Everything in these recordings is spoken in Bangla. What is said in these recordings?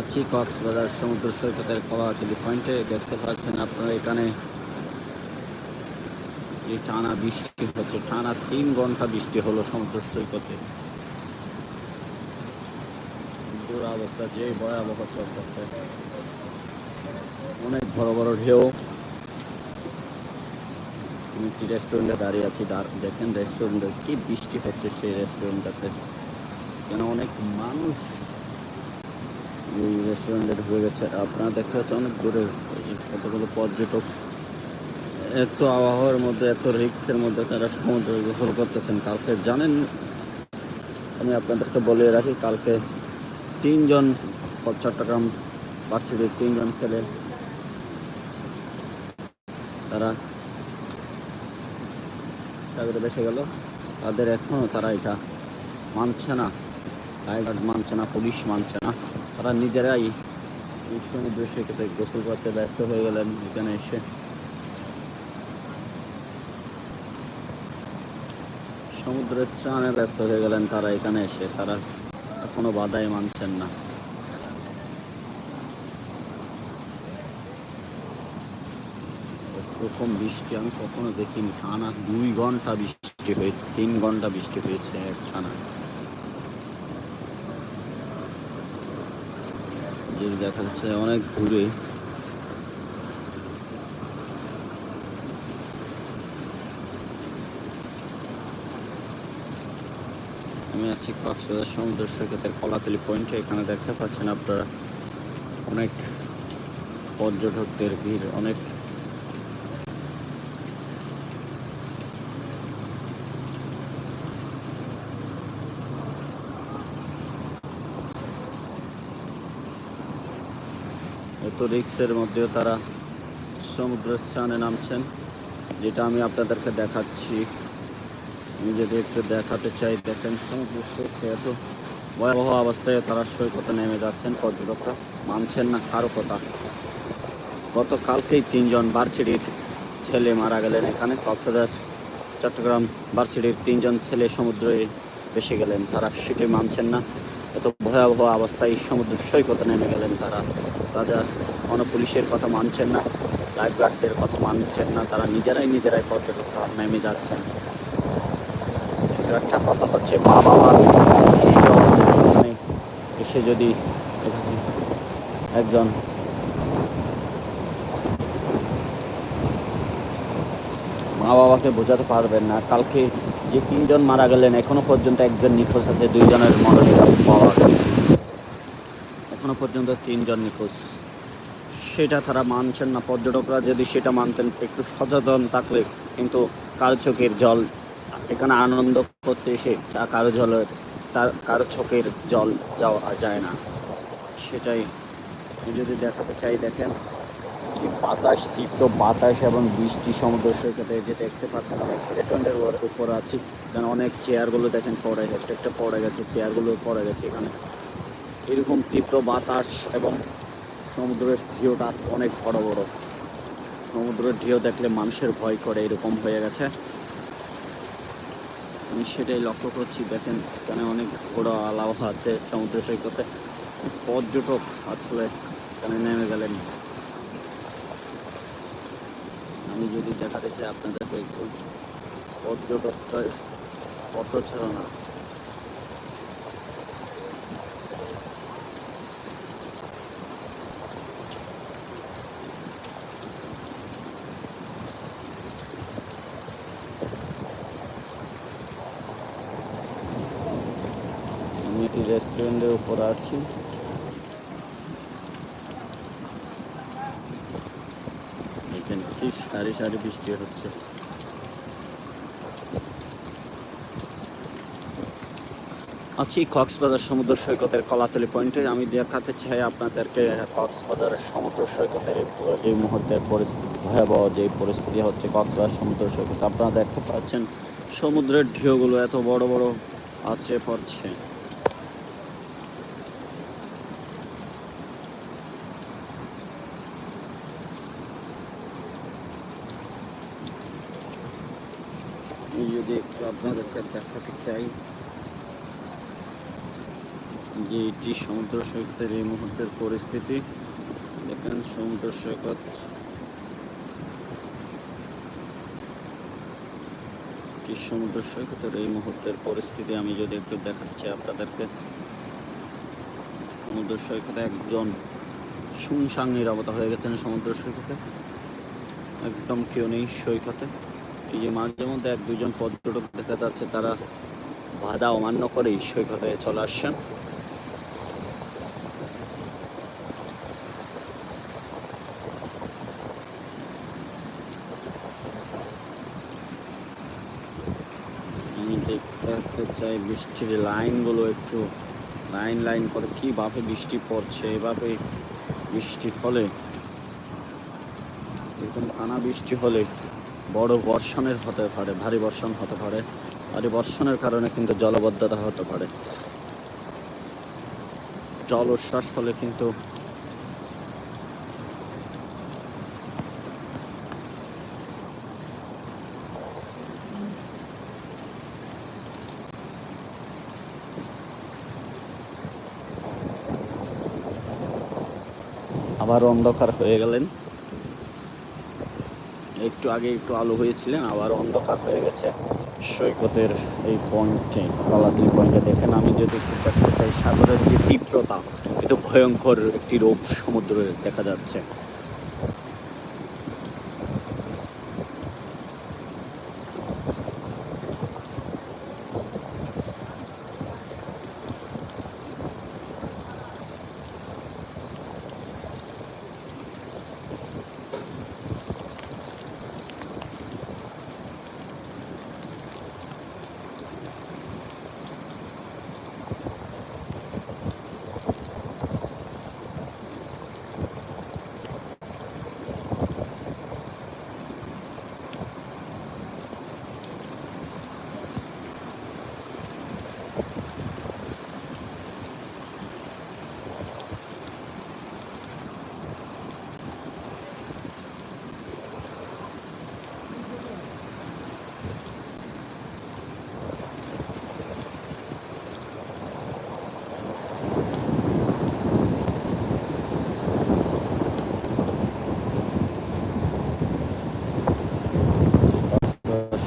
আছি, কক্সবাজার সমুদ্র সৈকতের কলাতলি পয়েন্টে। দেখতে পাচ্ছেন আপনারা এখানে যে টানা বৃষ্টি হচ্ছে, টানা তিন ঘণ্টা বৃষ্টি হলো সমুদ্র সৈকতে। দুরবস্থা যে ভয়াবহ চলতেছে। অনেক বড় বড় ঢেউ। একটি রেস্টুরেন্টে দাঁড়িয়ে আছি দেখেন রেস্টুরেন্টে কি বৃষ্টি হচ্ছে সেই রেস্টুরেন্টটাতে কেন অনেক মানুষ এই রেস্টুরেন্টে ঢুকে গেছে। আপনারা দেখতে পাচ্ছেন অনেক দূরে কতগুলো পর্যটক। এত আবহাওয়ার মধ্যে, এত রিক্সের মধ্যে তারা সমুদ্র গোসল করতেছেন। কালকে জানেন, আমি আপনাদেরকে বলে রাখি, কালকে তিনজন চট্টগ্রাম ভার্সিটির তিনজন ছেলে, তারা চাকরি বেসে গেল। তাদের এখনও তারা এটা মানছে না। মানছে না, পুলিশ মানছে না। তারা নিজেরাই সমুদ্র সৈকতে গোসল করতে ব্যস্ত হয়ে গেলেন এখানে এসে। সমুদ্রের স্নানে ব্যস্ত হয়ে গেলেন তারা এখানে এসে। তারা এখনও বাধাই মানছেন না। এরকম বৃষ্টি আমি কখনো দেখিনি। টানা দুই ঘণ্টা বৃষ্টি হয়েছে তিন ঘণ্টা বৃষ্টি হয়েছে এক টানা। যে দেখা যাচ্ছে অনেক দূরে। আমি আছি কক্সবাজার সমুদ্র সৈকতের কলাতলি পয়েন্টে এখানে দেখতে পাচ্ছেন আপনারা অনেক পর্যটকদের ভিড়, অনেক এত রিক্সের মধ্যেও তারা সমুদ্রের স্থানে নামছেন, যেটা আমি আপনাদেরকে দেখাচ্ছি। আমি যদি একটু দেখাতে চাই, দেখেন সমুদ্র সৈকতে এত ভয়াবহ অবস্থায় তারা সৈকতে নেমে যাচ্ছেন। পর্যটকরা মানছেন না কারও কথা। গতকালকেই তিনজন ভার্সিটির ছেলে মারা গেলেন। এখানে কক্সবাজার, চট্টগ্রাম ভার্সিটির তিনজন ছেলে সমুদ্রে ভেসে গেলেন। তারা সেটি মানছেন না। ভয়াবহ অবস্থায় সমুদ্র সৈকতে নেমে গেলেন তারা। তারা কোনো পুলিশের কথা মানছেন না লাইফ গার্ডদের কথা মানছেন না, তারা নিজেরাই নিজেরাই পর্যটকরা নেমে যাচ্ছেন। একটা কথা হচ্ছে, মা বাবা এসে যদি একজন মা বাবাকে বোঝাতে পারবেন না, কালকে যে তিনজন মারা গেলেন, এখনও পর্যন্ত একজন নিখোঁজ আছে, দুইজনের মরণের পাওয়া গেছে এখনও পর্যন্ত তিনজন নিখোঁজ। সেটা তারা মানছেন না, পর্যটকরা যদি সেটা মানতেন, একটু সচেতন থাকলে কিন্তু কারও চোখের জল, এখানে আনন্দ করতে এসে তা কারও জলের, তার, কারও চোখের জল যাওয়া যায় না। সেটাই যদি দেখাতে চাই, দেখেন। বাতাস, তীব্র বাতাস এবং বৃষ্টি সমুদ্র সৈকতে যে দেখতে পাচ্ছেন অনেক রেস্টুরেন্টের উপর আছি। কারণ অনেক চেয়ারগুলো দেখেন পড়ে গেছে, একটা পড়ে গেছে, চেয়ারগুলো পড়ে গেছে এখানে। এরকম তীব্র বাতাস এবং সমুদ্রের ঢেউটা অনেক বড় বড়। সমুদ্রের ঢেউ দেখলে মানুষের ভয় করে, এরকম হয়ে গেছে। আমি সেটাই লক্ষ্য করছি, দেখেন এখানে অনেক বড় আলাও আছে সমুদ্র সৈকতে। পর্যটক আসলে এখানে নেমে গেলেন। আমি যদি দেখাতে চাই আপনাদেরকে একটু পর্যটকদের পথচারণা আমি রেস্টুরেন্টের উপর আছি এখানে কি সারি সারি বৃষ্টি হচ্ছে। আছি কক্সবাজার সমুদ্র সৈকতের কলাতলি পয়েন্টে। আমি দেখাতে চাই আপনাদেরকে কক্সবাজার সমুদ্র সৈকতের এই মুহূর্তের পরিস্থিতি, ভয়াবহ যে পরিস্থিতি হচ্ছে কক্সবাজার সমুদ্র সৈকত। আপনারা দেখতে পাচ্ছেন, সমুদ্রের ঢেউগুলো এত বড় বড় আছে পড়ছে। একটু আপনাদেরকে দেখাতে চাই যে এটি সমুদ্র সৈকতের এই মুহূর্তের পরিস্থিতি। দেখেন সমুদ্র সৈকত। সমুদ্র সৈকতের এই মুহূর্তের পরিস্থিতি। আমি যদি একটু দেখাচ্ছি আপনাদেরকে। সমুদ্র সৈকতে একজন শুনশাং নিরাপত্তা হয়ে গেছেন সমুদ্র সৈকতে। একদম কেউ নেই সৈকতে। এই যে মাঝে মধ্যে এক দুজন পর্যটক দেখা যাচ্ছে, তারা বাধা অমান্য করেই সৈকতে চলে আসছেন। আমি দেখতে চাই বৃষ্টির লাইনগুলো একটু, লাইন লাইন করে। কীভাবে বৃষ্টি পড়ছে, এভাবে বৃষ্টি হলে, এরকম টানা বৃষ্টি হলে বড় বর্ষণের হতে পারে, ভারী বর্ষণ হতে পারে। ভারী বর্ষণের কারণে কিন্তু জলবদ্ধতা হতে পারে। জল উচ্ছ্বাস হলে কিন্তু আবার অন্ধকার হয়ে গেলেন। একটু আগে একটু আলো হয়েছিলেন, আবার অন্ধকার হয়ে গেছে। সৈকতের এই পয়েন্টে কলাতলি পয়েন্টে দেখেন, আমি যদি একটু দেখতে চাই, সাগরের যে তীব্রতা, কিন্তু ভয়ঙ্কর একটি রূপ সমুদ্রে দেখা যাচ্ছে।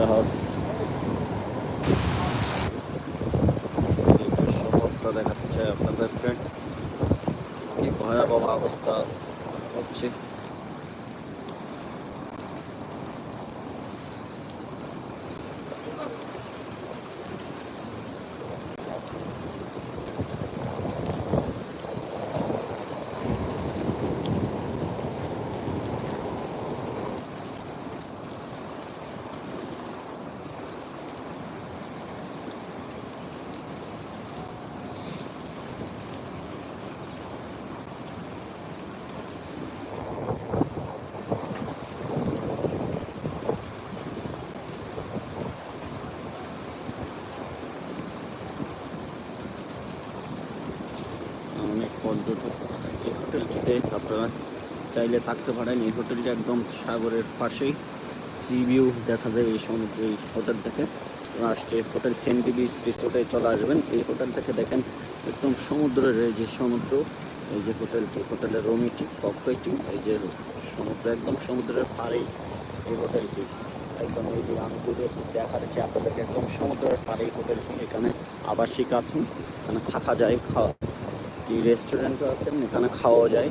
শহর শহরটা দেখাচ্ছে আপনাদেরকে কি ভয়াবহ অবস্থা হচ্ছে অনেক পর্যটক এই হোটেলটিতে আপনারা চাইলে থাকতে পারেন এই হোটেলটা একদম সাগরের পাশেই। সি ভিউ দেখা যায় এই সমুদ্র এই হোটেল থেকে। আসলে হোটেল সেন্টি বিচ রিসোর্টে চলে আসবেন। এই হোটেল থেকে দেখেন একদম সমুদ্রের এই যে সমুদ্র, এই যে হোটেলটি, হোটেলের রুমিটি কক্ষটি এই যে সমুদ্র একদম সমুদ্রের পাড়েই এই হোটেলটি। একদম এই যে একটু দেখা যাচ্ছে আপনাদেরকে, একদম সমুদ্রের পাড়েই হোটেলটি। এখানে আবাসিক আছেন, এখানে থাকা যায়, খাওয়া রেস্টুরেন্টও আছেন, এখানে খাওয়া যায়।